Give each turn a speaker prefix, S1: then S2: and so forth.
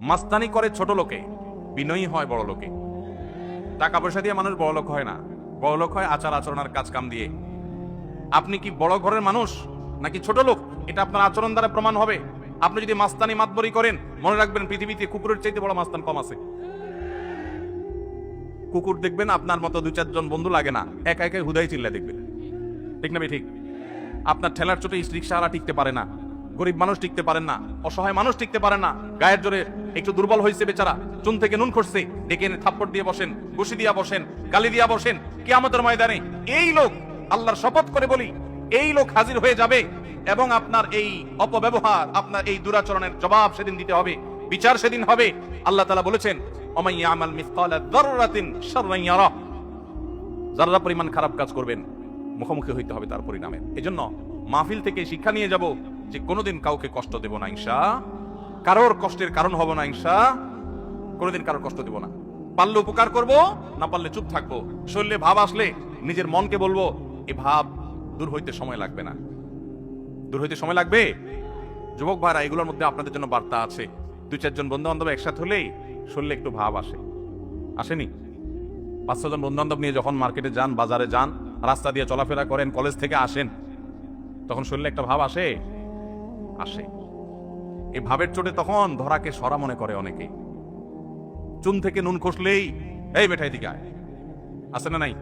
S1: মাস্তানি করে ছোট লোকে, বিনয়ী হয় বড় লোকে। টাকা পয়সা দিয়ে মানুষ বড় লোক হয় না। বড় লোক হয় আচার আচরণের কাজ কাম দিয়ে। আপনি কি বড় ঘরের মানুষ, নাকি ছোট লোক? এটা আপনার আচরণ দ্বারা প্রমাণ হবে। আপনি যদি মাস্তানি মাতবরি করেন, মনে রাখবেন পৃথিবীতে কুকুরের চাইতে বড় মাস্তান কম আছে। কুকুর দেখবেন আপনার মতো দু চারজন বন্ধু লাগে না। একা একাই হুদাই চিল্লা দেখবেন। ঠিক না ভাই, ঠিক? আপনার ঠেলার চোটে রিক্সাওয়ালা টিকতে পারে না। গরিব মানুষ টিকতে পারেন না, অসহায় মানুষ টিকতে পারে না। গায়ের জোরে একটু দুর্বল হয়েছে বেচারা। চুন থেকে নুন খসছে। ডেকে এনে থাপ্পড় দিয়ে বসেন, ঘুষি দিয়া বসেন, গালি দিয়া বসেন। কে আমাদের ময়দানে এই লোক, আল্লাহর শপথ করে বলি, এই লোক হাজির হয়ে যাবে এবং আপনার এই অপব্যবহার, আপনার এই দুরাচরণের জবাব সেদিন দিতে হবে, বিচার সেদিন হবে। আল্লাহ তালা বলেছেন আমাল যারা পরিমাণ খারাপ কাজ করবেন, মুখোমুখি হইতে হবে তার পরিণামে। এজন্য মাহফিল থেকে শিক্ষা নিয়ে যাব যে কোনোদিন কাউকে কষ্ট দেব না ইনসা কারোর কষ্টের কারণ হব না ইনসা কোনোদিন কারোর কষ্ট দেব না। পারলে উপকার করব, না পারলে চুপ থাকব। শরীরে ভাব আসলে নিজের মনকে বলব, এ ভাব দূর হইতে সময় লাগবে না। দূর হইতে সময় লাগবে? যুবক ভাইরা, এগুলোর মধ্যে আপনাদের জন্য বার্তা আছে। দুই চারজন বন্ধু বান্ধব একসাথে হলেই শরীরে একটু ভাব আসে। আসেনি? পাঁচ ছজন বন্ধু বান্ধব নিয়ে যখন মার্কেটে যান, বাজারে যান, রাস্তা দিয়ে চলাফেরা করেন, কলেজ থেকে আসেন, তখন শরীরে একটা ভাব আসে? আসে। এ ভাবের চোটে তখন ধরাকে সরা মনে করে অনেকে। চুন থেকে নুন খসলেই এই বেঠাই দিকে আসে আছে না নাই?